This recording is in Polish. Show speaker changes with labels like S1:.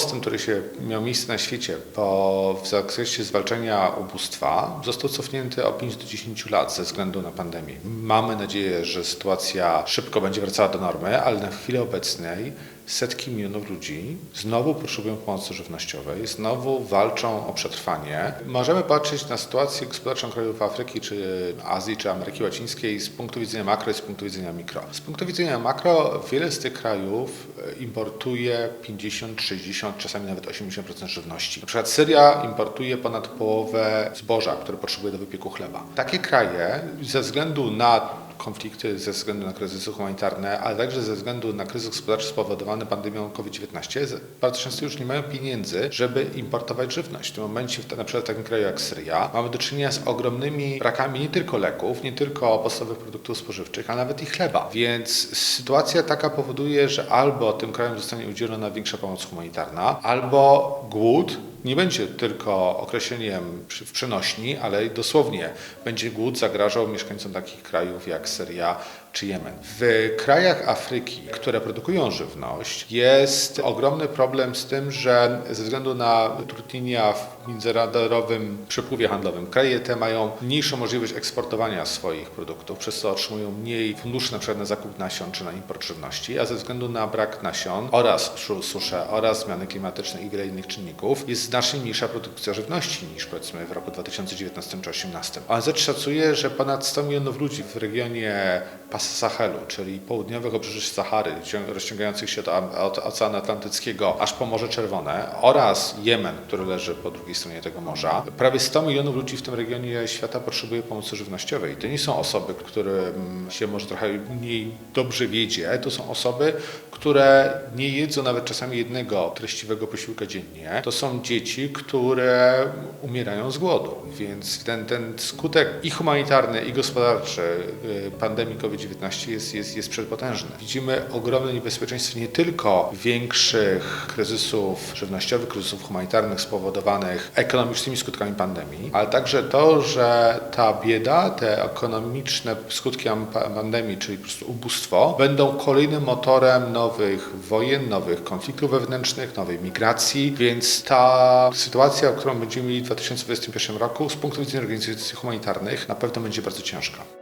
S1: postęp, który się miał miejsce na świecie po, w zakresie zwalczania ubóstwa został cofnięty o 5 do 10 lat ze względu na pandemię. Mamy nadzieję, że sytuacja szybko będzie wracała do normy, ale na chwilę obecnej setki milionów ludzi znowu potrzebują pomocy żywnościowej, znowu walczą o przetrwanie. Możemy patrzeć na sytuację gospodarczą krajów Afryki, czy Azji, czy Ameryki Łacińskiej z punktu widzenia makro i z punktu widzenia mikro. Z punktu widzenia makro wiele z tych krajów importuje 50, 60, czasami nawet 80% żywności. Na przykład Syria importuje ponad połowę zboża, które potrzebuje do wypieku chleba. Takie kraje ze względu na konflikty ze względu na kryzysy humanitarne, ale także ze względu na kryzys gospodarczy spowodowany pandemią COVID-19, z- bardzo często już nie mają pieniędzy, żeby importować żywność. W tym momencie, na przykład w takim kraju jak Syria, mamy do czynienia z ogromnymi brakami nie tylko leków, nie tylko podstawowych produktów spożywczych, ale nawet i chleba. Więc sytuacja taka powoduje, że albo tym krajom zostanie udzielona większa pomoc humanitarna, albo głód nie będzie tylko określeniem w przenośni, ale dosłownie. Będzie głód zagrażał mieszkańcom takich krajów jak Syria czy Jemen. W krajach Afryki, które produkują żywność, jest ogromny problem z tym, że ze względu na utrudnienia w międzynarodowym przepływie handlowym, kraje te mają mniejszą możliwość eksportowania swoich produktów, przez co otrzymują mniej funduszy na przykład na zakup nasion czy na import żywności, a ze względu na brak nasion oraz su- suszę oraz zmiany klimatyczne i wiele innych czynników jest znacznie mniejsza produkcja żywności niż powiedzmy w roku 2019 czy 2018. ONZ szacuje, że ponad 100 milionów ludzi w regionie Pasa Sahelu, czyli południowych obrzeży Sahary, cią- rozciągających się od, Oceanu Atlantyckiego aż po Morze Czerwone oraz Jemen, który leży po drugiej stronie tego morza. Prawie 100 milionów ludzi w tym regionie świata potrzebuje pomocy żywnościowej. To nie są osoby, którym się może trochę mniej dobrze wiedzie, to są osoby, które nie jedzą nawet czasami jednego treściwego posiłka dziennie. To są dzieci, które umierają z głodu, więc ten, ten skutek i humanitarny, i gospodarczy y, pandemii COVID-19 jest, jest, jest przepotężny. Widzimy ogromne niebezpieczeństwo nie tylko większych kryzysów żywnościowych, kryzysów humanitarnych spowodowanych ekonomicznymi skutkami pandemii, ale także to, że ta bieda, te ekonomiczne skutki pandemii, czyli po prostu ubóstwo, będą kolejnym motorem nowych wojen, nowych konfliktów wewnętrznych, nowej migracji, więc ta sytuacja, którą będziemy mieli w 2021 roku z punktu widzenia organizacji humanitarnych na pewno będzie bardzo ciężka.